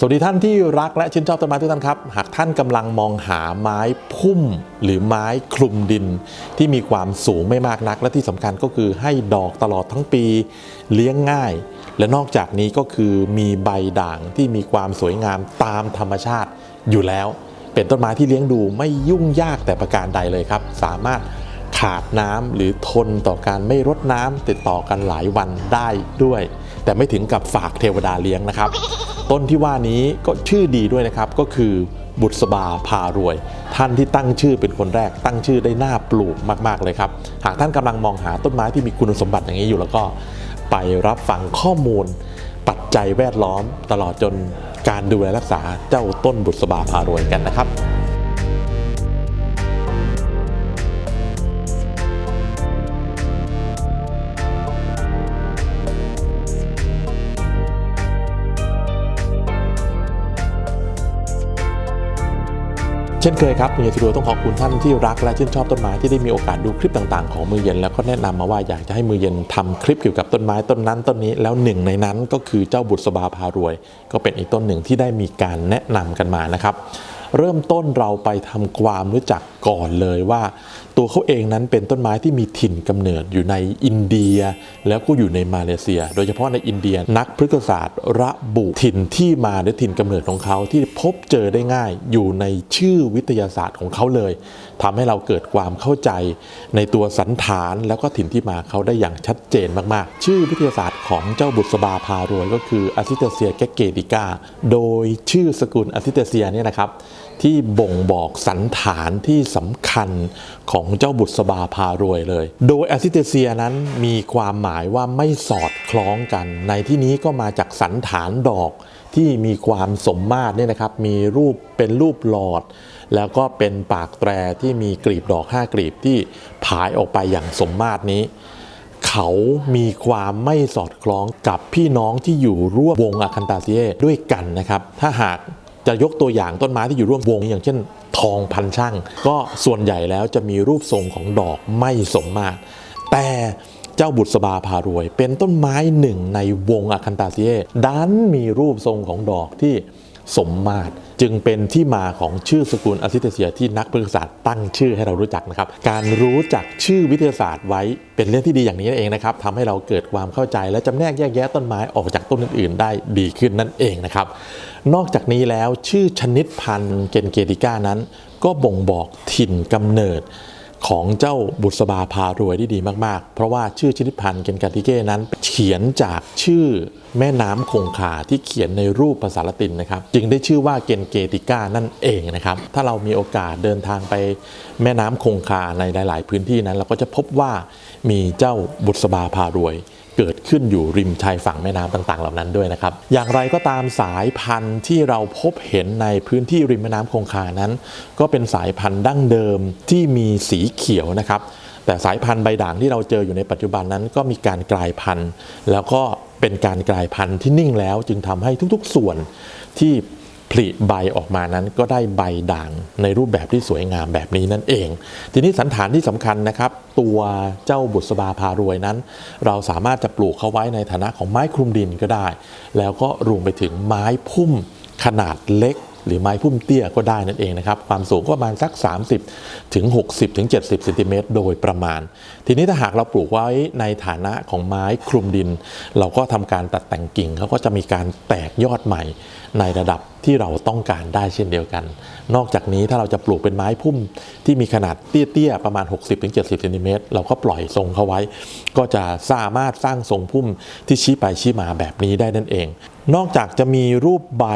สวัสดีท่านที่รักและชื่นชอบต้นไม้ทุกท่านครับ หากท่านกำลังมองหาไม้พุ่มหรือไม้คลุมดิน ที่มีความสูงไม่มากนัก และที่สำคัญก็คือให้ดอกตลอดทั้งปี เลี้ยงง่าย และนอกจากนี้ก็คือมีใบด่างที่มีความสวยงามตามธรรมชาติอยู่แล้ว เป็นต้นไม้ที่เลี้ยงดูไม่ยุ่งยากแต่ประการใดเลยครับ สามารถขาดน้ำหรือทนต่อการไม่รดน้ำติดต่อกันหลายวันได้ด้วย แต่ไม่ถึงกับฝากเทวดาเลี้ยงนะครับ ต้นที่ว่านี้ก็ชื่อดีด้วยนะครับก็คือบุษบาพารวย ท่านที่ตั้งชื่อเป็นคนแรก ตั้งชื่อได้น่าปลูกมากๆเลยครับ หากท่านกำลังมองหาต้นไม้ที่มีคุณสมบัติอย่างนี้อยู่แล้วก็ไปรับฟังข้อมูล ปัจจัยแวดล้อม ตลอดจนการดูแลรักษาเจ้าต้นบุษบาพารวยกันนะครับ ช่นเคยครับมือเย็นสตูดิโอต้องขอบคุณท่านที่รักและชื่นชอบต้นไม้ที่ได้มีโอกาสดูคลิปต่างๆของมือเย็นแล้วก็แนะนำมาว่าอยากจะให้มือเย็นทำคลิปเกี่ยวกับต้นไม้ต้นนั้นต้นนี้แล้วหนึ่งในนั้นก็คือเจ้าบุตรสบาพารวย ก็เป็นอีกต้นหนึ่งที่ได้มีการแนะนำกันมานะครับ เริ่มต้นเราไปทำความรู้จักก่อนเลยว่า ตัวเขาเองนั้นเป็นต้นไม้ที่มีถิ่นกำเนิดอยู่ในอินเดีย แล้วก็อยู่ในมาเลเซีย โดยเฉพาะในอินเดียนักพฤกษศาสตร์ระบุถิ่นที่มาหรือถิ่นกำเนิดของเขาที่พบเจอได้ง่ายอยู่ในชื่อวิทยาศาสตร์ของเขาเลยทำให้เราเกิดความเข้าใจในตัวสันฐานแล้วก็ถิ่นที่มาเขาได้อย่างชัดเจนมากๆ ชื่อวิทยาศาสตร์ของเจ้าบุษบาพารวยก็คืออะซิเตเซียแกเกติกาโดยชื่อสกุลอะซิเตเซียเนี่ยนะครับ ที่บ่งบอกสันฐานที่สำคัญของเจ้าบุษบาพารวยเลย โดยอะซิเตเซียนั้นมีความหมายว่าไม่สอดคล้องกัน ในที่นี้ก็มาจากสันฐานดอกที่มีความสมมาตรเนี่ยนะครับ มีรูปเป็นรูปหลอด แล้วก็เป็นปากแตรที่มีกลีบดอก 5 กลีบที่ผายออกไปอย่างสมมาตรนี้ เขามีความไม่สอดคล้องกับพี่น้องที่อยู่ร่วมวงอะคันตาเซียด้วยกันนะครับ ถ้าหาก จะยกตัวอย่างต้นไม้ที่อยู่ร่วมวง อย่างเช่น ทองพันช่าง ก็ส่วนใหญ่แล้วจะมีรูปทรงของดอกไม่สมมาตร แต่เจ้าบุษบาพารวย เป็นต้นไม้หนึ่งในวงอะคันตาเซียดันมีรูปทรงของดอกที่ สมมาตรจึงเป็นที่มาของชื่อสกุลอะซิเตเซียที่นักพฤกษศาสตร์ตั้งชื่อให้เรารู้จักนะครับ การรู้จักชื่อวิทยาศาสตร์ไว้เป็นเรื่องที่ดีอย่างนี้นั่นเองนะครับทำให้เราเกิดความเข้าใจและจำแนกแยกแยะต้นไม้ออกจากต้นอื่นๆ ได้ดีขึ้นนั่นเองนะครับ นอกจากนี้แล้วชื่อชนิดพันธุ์เกนเกติก้านั้น ก็บ่งบอกถิ่นกำเนิด ของเจ้าบุษบาพารวยได้ดีมากๆ เพราะว่าชื่อชนิดพันธ์เกนกาติเก้นั้น เขียนจากชื่อแม่น้ำคงคาที่เขียนในรูปภาษาละตินนะครับ จึงได้ชื่อว่าเกนเกติก้านั่นเองนะครับ ถ้าเรามีโอกาสเดินทางไปแม่น้ำคงคาในหลาย ๆ พื้นที่นั้น เราก็จะพบว่ามีเจ้าบุษบาพารวย เกิดขึ้นอยู่ริมชายฝั่งแม่น้ำต่างๆ เหล่านั้นด้วยนะครับ อย่างไรก็ตามสายพันธุ์ที่เราพบเห็นในพื้นที่ริมแม่น้ำคงคานั้น ก็เป็นสายพันธุ์ดั้งเดิมที่มีสีเขียวนะครับ แต่สายพันธุ์ใบด่างที่เราเจออยู่ในปัจจุบันนั้น ก็มีการกลายพันธุ์ แล้วก็เป็นการกลายพันธุ์ที่นิ่งแล้วจึงทำให้ทุกๆส่วนที่ ผลิใบออกมานั้นก็ได้ใบด่างในรูปแบบที่สวยงามแบบนี้นั่นเอง ทีนี้สันฐานที่สำคัญนะครับ ตัวเจ้าบุษบาพารวยนั้น เราสามารถจะปลูกเขาไว้ในฐานะของไม้คลุมดินก็ได้ แล้วก็รวมไปถึงไม้พุ่มขนาดเล็ก หรือไม้พุ่มเตี้ยก็ได้นั่นเองนะครับความสูงก็ประมาณสัก 30ถึง60ถึง70เซนติเมตรโดยประมาณ ทีนี้ถ้าหากเราปลูกไว้ในฐานะของไม้คลุมดิน เราก็ทำการตัดแต่งกิ่งเขาก็จะมีการแตกยอดใหม่ในระดับ ที่เราต้องการได้เช่นเดียวกัน นอกจากนี้ถ้าเราจะปลูกเป็นไม้พุ่มที่มีขนาดเตี้ยๆ ประมาณ 60-70เซนติเมตรเราก็ปล่อยทรงเขาไว้ ก็จะสามารถสร้างทรงพุ่มที่ชี้ไปชี้มาแบบนี้ได้นั่นเอง นอกจากจะมีรูปใบ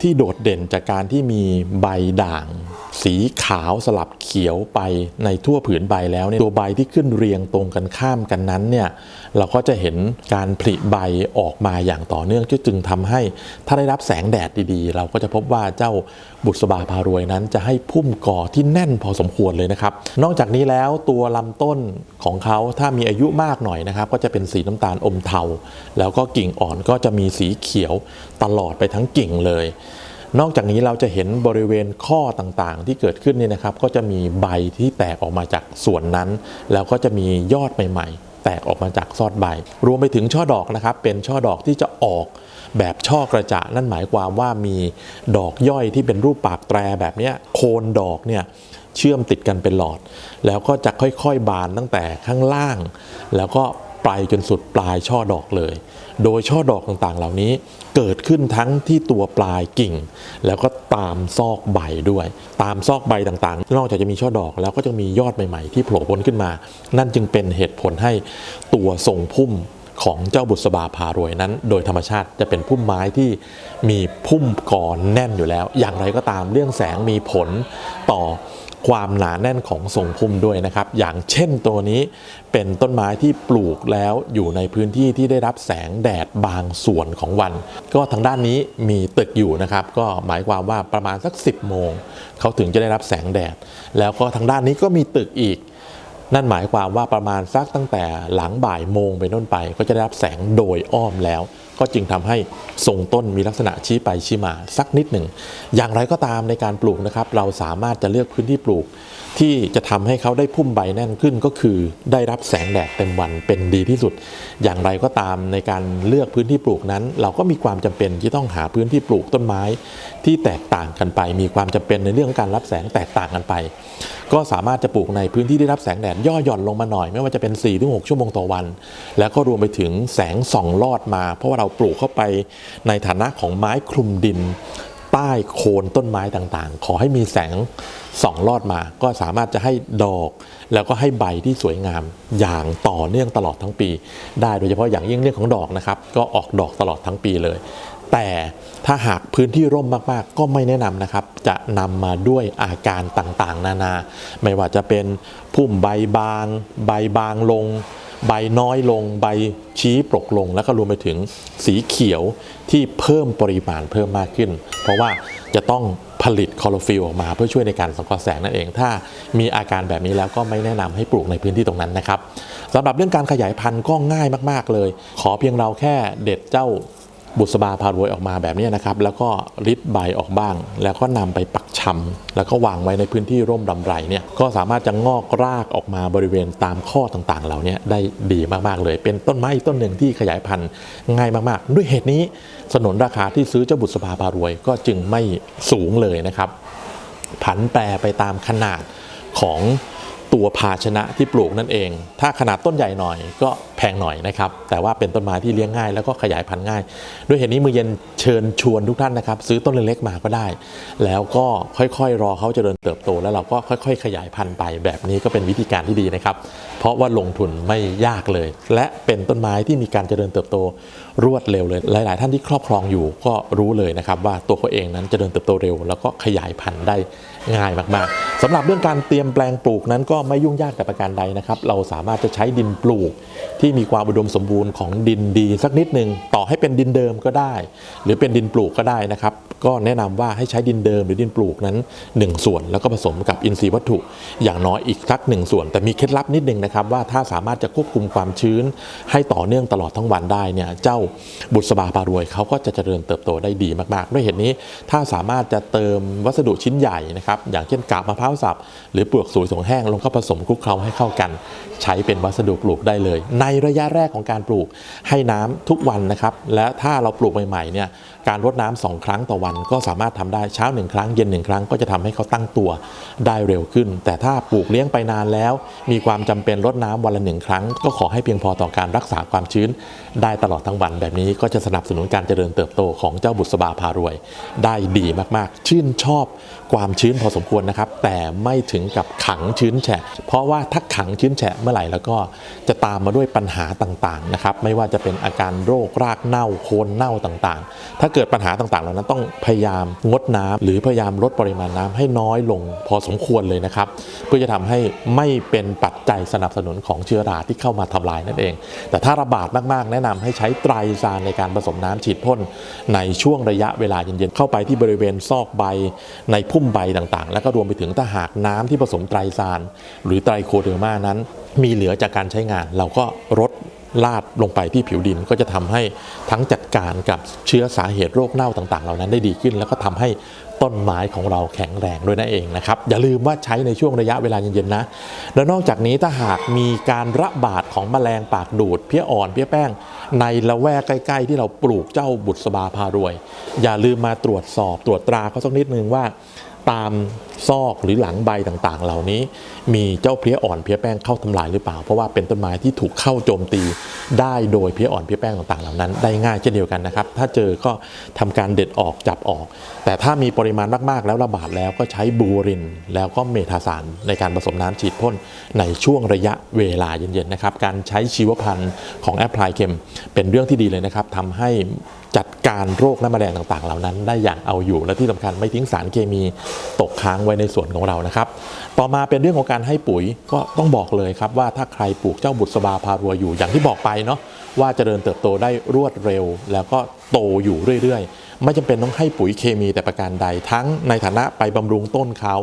ที่โดดเด่นจากการที่มีใบด่าง สีขาวสลับเขียวไปในทั่วผืนใบแล้วเนี่ยตัวใบที่ขึ้นเรียงตรงกันข้ามกันนั้นเนี่ยเราก็จะเห็นการผลิใบออกมาอย่างต่อเนื่องจึงทำให้ถ้าได้รับแสงแดดดีๆ เราก็จะพบว่าเจ้า บุษบาพารวยนั้นจะให้พุ่มก่อที่แน่นพอสมควรเลยนะครับ นอกจากนี้แล้วตัวลำต้นของเขาถ้ามีอายุมากหน่อยนะครับ ก็จะเป็นสีน้ำตาลอมเทา แล้วก็กิ่งอ่อนก็จะมีสีเขียวตลอดไปทั้งกิ่งเลย นอกจากนี้เราจะเห็นบริเวณข้อต่างๆ ที่เกิดขึ้นนี่นะครับ ก็จะมีใบที่แตกออกมาจากส่วนนั้น แล้วก็จะมียอดใหม่ ๆ แตกออกมาจากซอดใบ รวมไปถึงช่อดอกนะครับ เป็นช่อดอกที่จะออก แบบช่อกระจะนั่นหมายความว่ามีดอกย่อยที่เป็นรูปปากแตรแบบนี้โคนดอกเนี่ยเชื่อมติดกันเป็นหลอด แล้วก็จะค่อยๆบานตั้งแต่ข้างล่าง แล้วก็ไปจนสุดปลายช่อดอกเลย โดยช่อดอกต่างๆ เหล่านี้เกิดขึ้นทั้งที่ตัวปลายกิ่ง แล้วก็ตามซอกใบด้วย ตามซอกใบต่างๆ นอกจากจะมีช่อดอกแล้วก็จะมียอดใหม่ๆ ที่โผล่พ้นขึ้นมา นั่นจึงเป็นเหตุผลให้ตัวทรงพุ่ม ของเจ้าบุษบาพารวยนั้น โดยธรรมชาติจะเป็นพุ่มไม้ที่มีพุ่มกรแน่นอยู่แล้ว อย่างไรก็ตามเรื่องแสงมีผลต่อความหนาแน่นของทรงพุ่มด้วยนะครับ อย่างเช่นตัวนี้เป็นต้นไม้ที่ปลูกแล้วอยู่ในพื้นที่ที่ได้รับแสงแดดบางส่วนของวัน ก็ทางด้านนี้มีตึกอยู่นะครับ ก็หมายความว่าประมาณสัก 10 โมง เขาถึงจะได้รับแสงแดด แล้วก็ทางด้านนี้ก็มีตึกอีก นั่นหมายความว่าประมาณสักตั้งแต่หลังบ่ายโมงไปต้นไป ก็จะได้รับแสงโดยอ้อมแล้ว ก็จึงทำให้ทรงต้นมีลักษณะชี้ไปชี้มาสักนิดหนึ่ง อย่างไรก็ตามในการปลูกนะครับ เราสามารถจะเลือกพื้นที่ปลูก ที่จะทำให้เขาได้พุ่มใบแน่นขึ้นก็คือ ได้รับแสงแดดเต็มวันเป็นดีที่สุด อย่างไรก็ตามในการเลือกพื้นที่ปลูกนั้น เราก็มีความจำเป็นที่ต้องหาพื้นที่ปลูกต้นไม้ ที่แตกต่างกันไป มีความจำเป็นในเรื่องของการรับแสงแตกต่างกันไป ก็สามารถจะปลูกในพื้นที่ที่รับแสงแดดย่อหย่อนลงมาหน่อย ไม่ว่าจะเป็น 4-6 ชั่วโมงต่อวัน แล้วก็รวมไปถึงแสงส่องลอดมา เพราะว่าเราปลูกเข้าไปในฐานะของไม้คลุมดิน ใต้โคนต้นไม้ต่างๆ ขอให้มีแสงส่องลอดมา ก็สามารถจะให้ดอก แล้วก็ให้ใบที่สวยงามอย่างต่อเนื่องตลอดทั้งปี ได้โดยเฉพาะอย่างยิ่งเรื่องของดอกนะครับ ก็ออกดอกตลอดทั้งปีเลย แต่ถ้าหากพื้นที่ร่มมากๆ ก็ไม่แนะนำนะครับ จะนำมาด้วยอาการต่างๆ นานา ไม่ว่าจะเป็นพุ่มใบบาง ใบบางลง ใบน้อยลง ใบชี้ปรกลง แล้วก็รวมไปถึงสีเขียวที่เพิ่มปริมาณเพิ่มมากขึ้น เพราะว่าจะต้องผลิตคลอโรฟิลออกมาเพื่อช่วยในการสังเคราะห์แสงนั่นเอง ถ้ามีอาการแบบนี้แล้วก็ไม่แนะนำให้ปลูกในพื้นที่ตรงนั้นนะครับสำหรับเรื่องการขยายพันธุ์ก็ง่ายมาก ๆ เลย ขอเพียงเราแค่เด็ดเจ้า บุษบาพารวยออกมาแบบนี้นะครับ แล้วก็ริดใบออกบ้าง แล้วก็นำไปปักชำแล้วก็วางไว้ในพื้นที่ร่มรำไรเนี่ยก็สามารถจะงอกรากออกมาบริเวณตามข้อต่างๆเหล่านี้ได้ดีมากๆเลย เป็นต้นไม้ต้นหนึ่งที่ขยายพันธุ์ง่ายมากๆ ด้วยเหตุนี้สนนราคาที่ซื้อเจ้าบุษบาพารวยก็จึงไม่สูงเลยนะครับ ผันแปรไปตามขนาดของ ตัวภาชนะที่ปลูกนั่นเอง ถ้าขนาดต้นใหญ่หน่อยก็แพงหน่อยนะครับ แต่ว่าเป็นต้นไม้ที่เลี้ยงง่ายแล้วก็ขยายพันธุ์ง่าย ด้วยเหตุนี้มือเย็นเชิญชวนทุกท่านนะครับ ซื้อต้นเล็กๆมาก็ได้ แล้วก็ค่อยๆ รอเขาเจริญเติบโต แล้วเราก็ค่อย ๆ ขยายพันธุ์ไป แบบนี้ก็เป็นวิธีการที่ดีนะครับ เพราะว่าลงทุนไม่ยากเลย และเป็นต้นไม้ที่มีการเจริญเติบโตรวดเร็วเลย หลาย ๆ ท่านที่ครอบครองอยู่ก็รู้เลยนะครับว่าตัวเขาเองนั้นเจริญเติบโตเร็ว แล้วก็ขยายพันธุ์ได้ง่ายมากๆสำหรับเรื่องการเตรียมแปลงปลูกนั้นก็ไม่ยุ่งยากแต่ประการใดนะครับ เราสามารถจะใช้ดินปลูก ที่มีความอุดมสมบูรณ์ของดินดีสักนิดหนึ่งต่อให้เป็นดินเดิมก็ได้ หรือเป็นดินปลูกก็ได้นะครับ ก็แนะนำว่าให้ใช้ดินเดิมหรือดินปลูกนั้น 1 ส่วนแล้วก็ผสมกับอินทรีย์วัตถุ อย่างน้อยอีกสักหนึ่งส่วน แต่มีเคล็ดลับนิดนึงนะครับว่าถ้าสามารถจะควบคุมความชื้น ให้ต่อเนื่องตลอดทั้งวันได้เนี่ยเจ้าบุษบาปารวยเขาก็จะเจริญเติบโตได้ดีมากๆ ด้วยเหตุนี้ถ้าสามารถจะเติมวัสดุชิ้นใหญ่นะครับอย่างเช่นกาบมะพร้าวสับหรือเปลือกสวยสงแห้งลงเข้าผสมคลุกเคล้าให้เข้ากัน ใช้เป็นวัสดุปลูกได้เลย ในระยะแรกของการปลูกให้น้ำทุกวันนะครับและถ้าเราปลูกใหม่ๆเนี่ยการรดน้ำสองครั้งต่อวันก็สามารถทำได้เช้าหนึ่งครั้งเย็นหนึ่งครั้งก็จะทำให้เขาตั้งตัวได้เร็วขึ้น แต่ถ้าปลูกเลี้ยงไปนานแล้ว มีความจำเป็นรดน้ำวันละหนึ่งครั้ง ก็ขอให้เพียงพอต่อการรักษาความชื้น ได้ตลอดทั้งวันแบบนี้ก็จะสนับสนุนการเจริญเติบโตของเจ้าบุษบาพารวย ได้ดีมากๆ ชื่นชอบความชื้นพอสมควรนะครับ แต่ไม่ถึงกับขังชื้นแฉะ เพราะว่าถ้าขังชื้นแฉะเมื่อไหร่แล้วก็จะตามมาด้วยปัญหาต่างๆนะครับไม่ว่าจะเป็นอาการโรครากเน่าโคนเน่าต่างๆ ถ้าเกิดปัญหาต่างๆ เหล่านั้นต้องพยายามงดน้ำหรือพยายามลดปริมาณน้ำให้น้อยลงพอสมควรเลยนะครับ เพื่อจะทำให้ไม่เป็นปัจจัยสนับสนุนของเชื้อราที่เข้ามาทำลายนั่นเอง แต่ถ้าระบาดมากๆ แนะนำให้ใช้ไตรซานในการผสมน้ำฉีดพ่นในช่วงระยะเวลาเย็นๆเข้าไปที่บริเวณซอกใบ ในพุ่มใบต่างๆ แล้วก็รวมไปถึงถ้าหากน้ำที่ผสมไตรซานหรือไตรโคเดอร์มานั้น มีเหลือจากการใช้งานเราก็รด ลาดลงไปที่ผิวดินก็จะทำให้ทั้งจัดการกับเชื้อสาเหตุโรคเน่าต่างๆ เหล่านั้นได้ดีขึ้น แล้วก็ทำให้ต้นไม้ของเราแข็งแรงด้วยนั่นเองนะครับ อย่าลืมว่าใช้ในช่วงระยะเวลาเย็นๆนะ แล้วนอกจากนี้ถ้าหากมีการระบาดของแมลงปากดูด เพี้ยอ่อนเพี้ยแป้ง ในละแวกใกล้ ๆ ที่เราปลูกเจ้าบุษบาพารวย อย่าลืมมาตรวจสอบตรวจตราเขาสักนิดนึงว่า ตามซอกหรือหลังใบต่างๆ เหล่านี้ มีเจ้าเพลี้ยอ่อนเพลี้ยแป้งเข้าทำลายหรือเปล่า เพราะว่าเป็นต้นไม้ที่ถูกเข้าโจมตี ได้โดยเพลี้ยอ่อนเพลี้ยแป้งต่างๆ เหล่านั้น ได้ง่ายเช่นเดียวกันนะครับ ถ้าเจอก็ทำการเด็ดออกจับออก แต่ถ้ามีปริมาณมากๆ แล้วระบาดแล้วก็ใช้บูริน แล้วก็เมทาสารในการผสมน้ำฉีดพ่นในช่วงระยะเวลาเย็นๆนะครับ การใช้ชีวพันธุ์ของแอปพลายเคมเป็นเรื่องที่ดีเลยนะครับทำให้ จัดการโรคและแมลงต่างๆ เหล่านั้น ได้อย่างเอาอยู่และที่สำคัญไม่ทิ้งสารเคมีตกค้างไว้ในสวนของเรานะครับ ต่อมาเป็นเรื่องของการให้ปุ๋ยก็ต้องบอกเลยครับว่าถ้าใครปลูกเจ้าบุษบาพารวยอยู่อย่างที่บอกไปเนาะว่าเจริญเติบโตได้รวดเร็ว แล้วก็ โตอยู่เรื่อยๆ ไม่จำเป็นต้องให้ปุ๋ยเคมีแต่ประการใดทั้งในฐานะไปบำรุงต้นเขา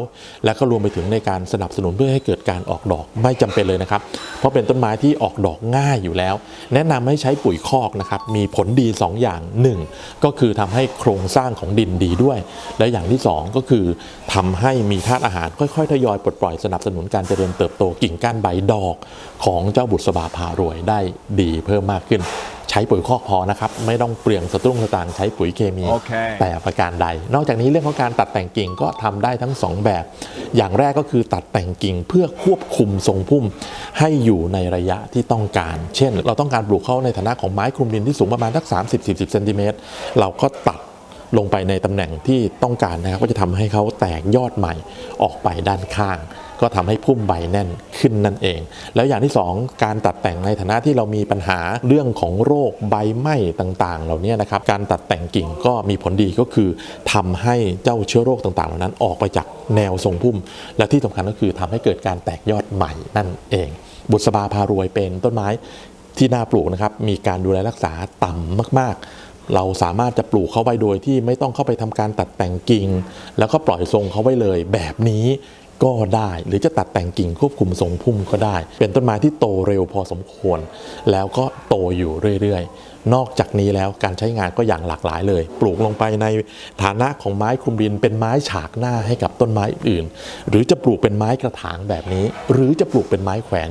และก็รวมไปถึงในการสนับสนุนเพื่อให้เกิดการออกดอกไม่จำเป็นเลยนะครับ เพราะเป็นต้นไม้ที่ออกดอกง่ายอยู่แล้ว แนะนำให้ใช้ปุ๋ยคอกนะครับมีผลดี 2 อย่าง 1 ก็คือทำให้โครงสร้างของดินดีด้วย และอย่างที่ 2 ก็คือทำให้มีธาตุอาหารค่อยๆทยอยปลดปล่อยสนับสนุนการเจริญเติบโตกิ่งก้านใบดอกของเจ้าบุษบาพารวยได้ดีเพิ่มมากขึ้น ใช้ปุ๋ยคอกพอนะครับไม่ต้องเปลืองสตุ้งสตางค์ใช้ปุ๋ยเคมีโอเคแต่ประการใด นอกจากนี้เรื่องของการตัดแต่งกิ่งก็ทำได้ทั้ง 2 แบบ อย่างแรกก็คือตัดแต่งกิ่งเพื่อควบคุมทรงพุ่ม ให้อยู่ในระยะที่ต้องการ เช่น เราต้องการปลูกเขาในฐานะของไม้คลุมดินที่สูงประมาณสัก30-40เซนติเมตรเราก็ตัดลงไปในตำแหน่งที่ต้องการนะครับ ก็จะทำให้เขาแตกยอดใหม่ออกไปด้านข้าง ก็ทำให้พุ่มใบแน่นขึ้นนั่นเอง แล้วอย่างที่ 2 การตัดแต่งในฐานะที่เรามีปัญหาเรื่องของโรคใบไหม้ต่างๆ เหล่านี้นะครับการตัดแต่งกิ่งก็มีผลดีก็คือทำให้เจ้าเชื้อโรคต่างๆ เหล่านั้นออกไปจากแนวทรงพุ่ม และที่สำคัญก็คือทำให้เกิดการแตกยอดใหม่นั่นเอง บุษบาพารวยเป็นต้นไม้ที่น่าปลูกนะครับมีการดูแลรักษาต่ำมาก ๆเราสามารถจะปลูกเขาไว้โดยที่ไม่ต้องเข้าไปทำการตัดแต่งกิ่ง แล้วก็ปล่อยทรงเขาไว้เลยแบบนี้ ก็ได้ หรือจะตัดแต่งกิ่งควบคุมทรงพุ่มก็ได้ เป็นต้นไม้ที่โตเร็วพอสมควร แล้วก็โตอยู่เรื่อยๆ นอกจากนี้แล้วการใช้งานก็อย่างหลากหลายเลย ปลูกลงไปในฐานะของไม้คลุมดิน เป็นไม้ฉากหน้าให้กับต้นไม้อื่น หรือจะปลูกเป็นไม้กระถางแบบนี้ หรือจะปลูกเป็นไม้แขวน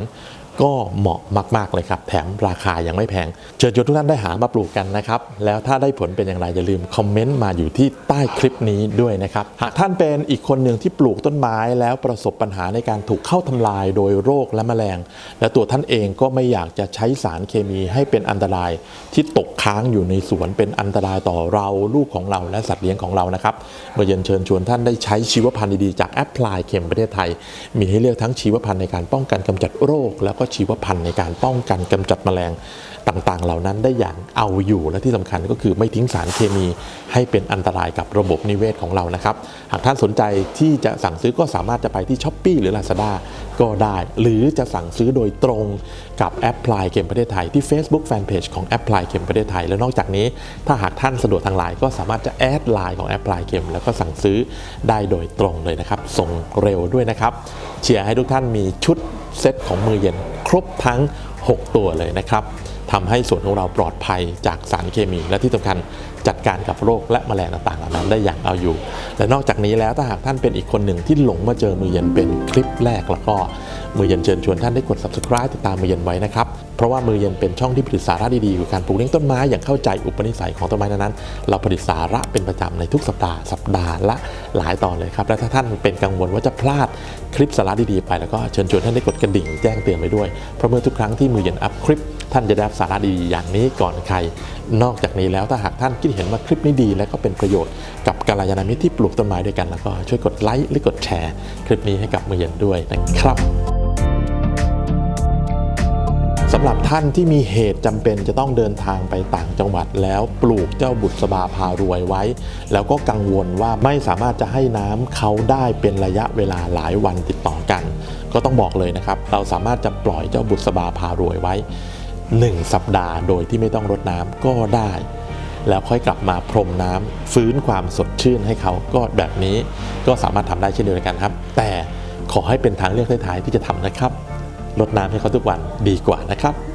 ก็เหมาะมากๆเลยครับ แถมราคายังไม่แพง เชิญชวนทุกท่านได้หามาปลูกกันนะครับ แล้วถ้าได้ผลเป็นอย่างไรอย่าลืมคอมเมนต์มาอยู่ที่ใต้คลิปนี้ด้วยนะครับ หากท่านเป็นอีกคนหนึ่งที่ปลูกต้นไม้แล้วประสบปัญหาในการถูกเข้าทำลายโดยโรคและแมลง และตัวท่านเองก็ไม่อยากจะใช้สารเคมีให้เป็นอันตราย ที่ตกค้างอยู่ในสวนเป็นอันตรายต่อเราลูกของเราและสัตว์เลี้ยงของเรานะครับเมื่อเย็นเชิญชวนท่านได้ใช้ชีวพันธุ์ดีๆจากแอปพลายเข็มประเทศไทย มีให้เลือกทั้งชีวพันธุ์ในการป้องกันกำจัดโรคแล้วก็ชีวพันธุ์ในการป้องกันกำจัดแมลงต่างๆ เหล่านั้นได้อย่างเอาอยู่และที่สำคัญก็คือไม่ทิ้งสารเคมีให้เป็นอันตรายกับระบบนิเวศของเรานะครับ หากท่านสนใจที่จะสั่งซื้อก็สามารถจะไปที่ s h อ p e e หรือ Lazada ก็ได้ หรือจะสั่งซื้อโดยตรงกับแอปพลายเกมประเทศไทยที่ Facebook Fanpage ของแอปพลายเกมประเทศไทย และนอกจากนี้ ถ้าหากท่านสะดวกทางไลน์ก็สามารถจะแอดไลน์ของแอปพลายเกมแล้วก็สั่งซื้อได้โดยตรงเลยนะครับส่งเร็วด้วยนะครับเชียร์ให้ทุกท่านมีชุดเซตของมือเย็น ครบทั้ง 6 ตัวเลยนะครับทำให้สวนของเราปลอดภัยจากสารเคมี และที่สำคัญจัดการกับโรคและแมลงต่างๆเหล่านั้นได้อย่างเอาอยู่ และนอกจากนี้แล้วถ้าหากท่านเป็นอีกคนหนึ่งที่หลงมาเจอมือเย็นเป็นคลิปแรกแล้วก็มือเย็นเชิญชวนท่านได้กด subscribe ติดตามมือเย็นไว้นะครับ เพราะว่ามือเย็นเป็นช่องที่ผลิตสาระดีๆเกี่การปลูกเลี้ยงต้นไม้อย่างเข้าใจอุปนิสัยของต้นไม้นั้นๆเราผลิตสาระเป็นประจำในทุกสัปดาห์สัปดาห์ละหลายตอนเลยครับและถ้าท่านเป็นกังวลว่าจะพลาดคลิปสาระดีๆไปแล้วก็เชิญชวนท่านได้กดกระดิ่งแจ้งเตือนไปด้วยเพราะเมื่อทุกครั้งที่มือเย็นอัพคลิปท่านจะได้รับสาระดีๆอย่างนี้ก่อนใคร นอกจากนี้แล้วถ้าหากท่านคิดเห็นว่าคลิปนี้ดี และก็เป็นประโยชน์กับกัลยาณมิตรที่ปลูกต้นไม้ด้วยกัน แล้วก็ช่วยกดไลค์หรือกดแชร์ คลิปนี้ให้กับมือเย็นด้วยนะครับำหรับท่านที่มีเหตุจำเป็นจะต้องเดินทางไปต่างจังหวัดแล้วปลูกเจ้าบุษบาพารวยไว้ แล้วก็กังวลว่าไม่สามารถจะให้น้ำเขาได้เป็นระยะเวลาหลายวันติดต่อกัน ก็ต้องบอกเลยนะครับ เราสามารถจะปล่อยเจ้าบุษบาพารวยไว้ 1 สัปดาห์โดยที่ไม่ต้องรดน้ำก็ได้ แล้วค่อยกลับมาพรมน้ำฟื้นความสดชื่นให้เขาก็แบบนี้ก็สามารถทำได้เช่นเดียวกันครับ แต่ขอให้เป็นทางเลือกท้ายๆที่จะทำนะครับ ลดน้ำให้เขาทุกวันดีกว่านะครับ